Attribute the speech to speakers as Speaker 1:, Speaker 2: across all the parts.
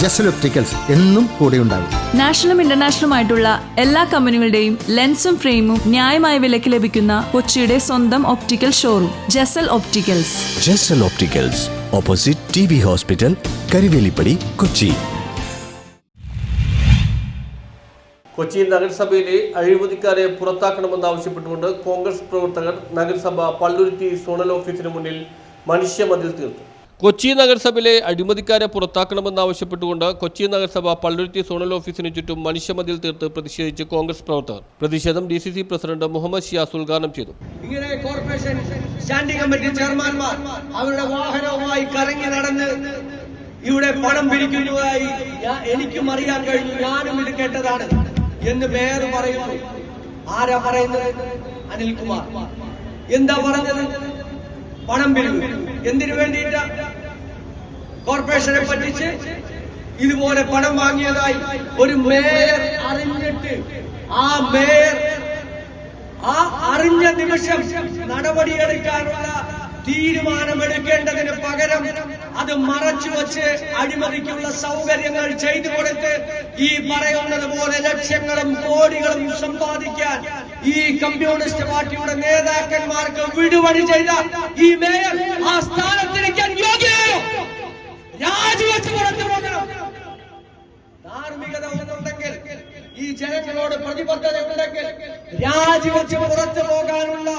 Speaker 1: Jasal opticals എന്നും കൂടെയുണ്ടാകും
Speaker 2: നാഷണലും ഇന്റർനാഷണലും ആയിട്ടുള്ള എല്ലാ കമ്പനികളുടെയും ലെൻസും ഫ്രെയിമും ന്യായമായ വിലയ്ക്ക് ലഭിക്കുന്ന കൊച്ചിയുടെ സ്വന്തം optical showroom Jasal opticals.
Speaker 3: Jasal opticals opposite T B hospital Karivelippady Kochi.
Speaker 4: Kochi നഗരസഭയിലെ അഴിമതിക്കാരെ പുറത്താക്കണമെന്നാവശ്യപ്പെട്ടുകൊണ്ട് കോൺഗ്രസ് പ്രവർത്തകർ നഗരസഭ പള്ളുരുത്തി സോണൽ ഓഫീസിന് മുന്നിൽ മനുഷ്യമതിൽ തീർത്തു. കൊച്ചി നഗരസഭയിലെ അഴിമതിക്കാരെ പുറത്താക്കണമെന്നാവശ്യപ്പെട്ടുകൊണ്ട് കൊച്ചി നഗരസഭ പള്ളുരുത്തി സോണൽ ഓഫീസിന് ചുറ്റും മനുഷ്യമതിൽ തീർത്ത് പ്രതിഷേധിച്ച് കോൺഗ്രസ് പ്രവർത്തകർ പ്രതിഷേധം D C C president Muhammad Shiyas ഉദ്ഘാടനം ചെയ്തു.
Speaker 5: ഇങ്ങനെ കോർപ്പറേഷൻ സ്റ്റാൻഡിംഗ് കമ്മിറ്റി ചെയർമാൻമാർ അവരുടെ വാഹനവുമായി കറങ്ങി നടന്ന് ഇവിടെ പണം പിരിക്കുന്നതായി എനിക്കും അറിയാൻ കഴിഞ്ഞു. ഞാനും ഇത് കേട്ടതാണ് എന്ന് മേയർ പറയുന്നു. ആരാ പറയുന്നത്? അനിൽകുമാർ. എന്താ പറഞ്ഞത്? പണം പിരിവ് എന്തിനു വേണ്ടിയിട്ട്? കോർപ്പറേഷനെ പറ്റിച്ച് ഇതുപോലെ പണം വാങ്ങിയതായി ഒരു മേയർ അറിഞ്ഞിട്ട്. ആ മേയർ ആ അറിഞ്ഞ നിമിഷം നടപടിയെടുക്കാനുള്ള തീരുമാനമെടുക്കേണ്ടതിന് പകരം അത് മറച്ചു വച്ച് അഴിമതിക്കുള്ള സൗകര്യങ്ങൾ ചെയ്തു കൊടുത്ത് ഈ പറയുന്നത് പോലെ ലക്ഷങ്ങളും കോടികളും സമ്പാദിക്കാൻ ഈ കമ്മ്യൂണിസ്റ്റ് പാർട്ടിയുടെ നേതാക്കന്മാർക്ക് വിടുവഴി ചെയ്ത ഈ മേയർ ആ സ്ഥാനത്തിരിക്കാൻ യോഗ്യനായോ രാജിവെച്ച് പുറത്തു പോകണം ധാർമ്മികത ഉണ്ടെങ്കിൽ ഈ ജനങ്ങളോട് പ്രതിബദ്ധത ഉണ്ടെങ്കിൽ രാജിവെച്ച് പുറത്തു പോകാനുള്ള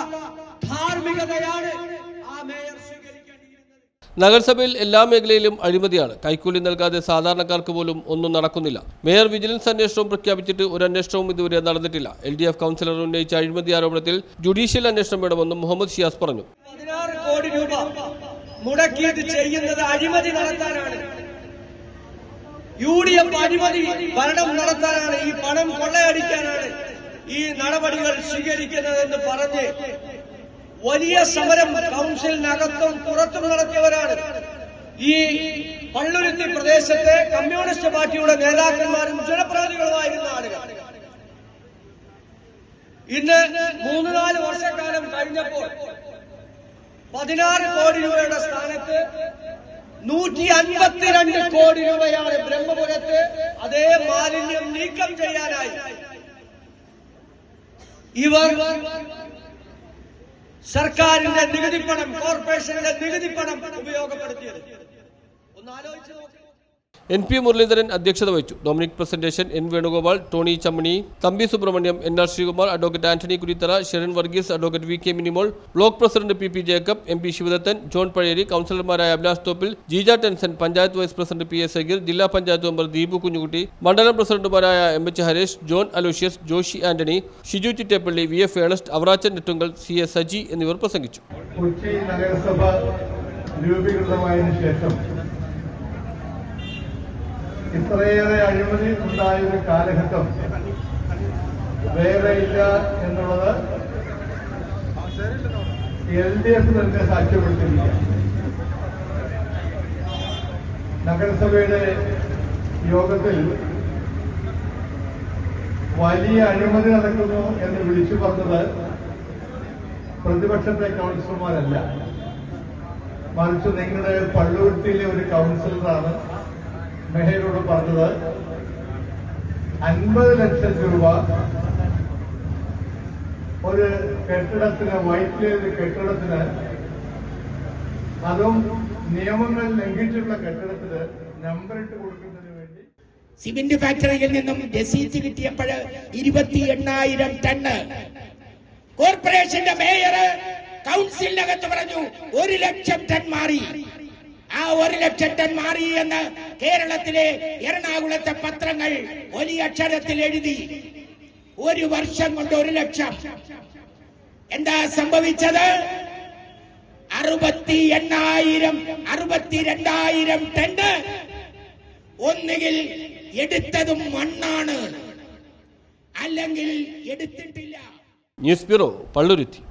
Speaker 5: ധാർമ്മികതയാണ്
Speaker 4: നഗരസഭയിൽ എല്ലാ മേഖലയിലും അഴിമതിയാണ്. കൈക്കൂലി നൽകാതെ സാധാരണക്കാർക്ക് പോലും ഒന്നും നടക്കുന്നില്ല. മേയർ വിജിലൻസ് അന്വേഷണവും പ്രഖ്യാപിച്ചിട്ട് ഒരു അന്വേഷണവും ഇതുവരെ നടന്നിട്ടില്ല. എൽ ഡി എഫ് കൗൺസിലർ ഉന്നയിച്ച അഴിമതി ആരോപണത്തിൽ ജുഡീഷ്യൽ അന്വേഷണം വേണമെന്നും മുഹമ്മദ് ഷിയാസ് പറഞ്ഞു.
Speaker 5: കോടി രൂപ അഴിമതി നടത്താനാണ്. യു ഡി എഫ് അഴിമതി ഭരണം നടത്താനാണ് ഈ പണം കൊള്ളയടിക്കാനാണ് ഈ നടപടികൾ സ്വീകരിക്കുന്നതെന്ന് പറഞ്ഞ് വലിയ സമരം കൗൺസിലിനകത്തും പുറത്തും നടത്തിയവരാണ്. ഈ പള്ളുരുത്തി പ്രദേശത്തെ കമ്മ്യൂണിസ്റ്റ് പാർട്ടിയുടെ നേതാക്കന്മാരും ജനപ്രതിനിധികളുമായിരുന്ന ആളുകൾ. ഇന്ന് മൂന്ന് നാല് വർഷക്കാലം കഴിഞ്ഞപ്പോൾ പതിനാറ് കോടി രൂപയുടെ സ്ഥാനത്ത് നൂറ്റി അൻപത്തിരണ്ട് കോടി രൂപയാണ് ബ്രഹ്മപുരത്ത് അതേ മാലിന്യം നീക്കം ചെയ്യാനായി. ഇവർ സർക്കാരിന്റെ നികുതി പണം കോർപ്പറേഷന്റെ നികുതി പണം ഉപയോഗപ്പെടുത്തിയത്. ഒന്ന് ആലോചിച്ച് നോക്കൂ.
Speaker 4: എൻ പി മുരളീധരൻ അധ്യക്ഷത വഹിച്ചു. Dominic Presentation N Venugopal Tony Chammani Thampi Subramaniam N R Sreekumar advocate Antony Kurithara Sherin Varghese advocate V K Minimol block president P P Jacob M P Sivadathan John Pazheri കൌൺസിലർമാരായ Abhilash Thoppil Jeeja Tenson panchayat vice president P S Sageer ജില്ലാ panchayat member Deepu Kunjukutty മണ്ഡലം പ്രസിഡന്റുമാരായ M H Harish John Aloysius Joshy Antony Shiju Chittepally V F Ernest Avarachan Nettungal C S Saji എന്നിവർ പ്രസംഗിച്ചു.
Speaker 6: നഗരസഭ രൂപീകൃതമായതിനു ശേഷം ഇത്രയേറെ അഴിമതി ഉണ്ടായ ഒരു കാലഘട്ടം വേറെ ഇല്ല എന്നുള്ളത് എൽ ഡി എഫ് തന്നെ സാക്ഷ്യപ്പെടുത്തിയില്ല നഗരസഭയുടെ യോഗത്തിൽ വലിയ അഴിമതി നടക്കുന്നു എന്ന് വിളിച്ചു പറഞ്ഞത് പ്രതിപക്ഷത്തെ കൗൺസിലർമാരല്ല. മറിച്ച് നിങ്ങളുടെ പള്ളുരുത്തിയിലെ ഒരു കൗൺസിലറാണ് മേയരോട് പറഞ്ഞത് അൻപത് ലക്ഷം രൂപ ഒരു കെട്ടിടത്തിന് വൈറ്റിലെ കെട്ടിടത്തിന് അതും നിയമങ്ങൾ ലംഘിച്ചിട്ടുള്ള കെട്ടിടത്തിന് നമ്പറിട്ട് കൊടുക്കുന്നതിന് വേണ്ടി
Speaker 7: സിമെന്റ് ഫാക്ടറിയിൽ നിന്നും രസീത് കിട്ടിയപ്പോൾ ഇരുപത്തി എണ്ണായിരം ടണ്ണ് കോർപ്പറേഷന്റെ മേയർ കൗൺസിലിനകത്ത് പറഞ്ഞു ഒരു ലക്ഷം ടൺ മാറി. ഒരു ലക്ഷം ടൺ മാറി എന്ന് കേരളത്തിലെ എറണാകുളത്തെ പത്രങ്ങൾ വലിയ അക്ഷരത്തിൽ എഴുതി. ഒരു വർഷം കൊണ്ട് ഒരു ലക്ഷം. എന്താ സംഭവിച്ചത്? അറുപത്തി എണ്ണായിരം അറുപത്തി രണ്ടായിരം ടണ്ണ് ഒന്നുകിൽ എടുത്തതും മണ്ണാണ് അല്ലെങ്കിൽ എടുത്തിട്ടില്ല.
Speaker 4: News bureau Palluruthy.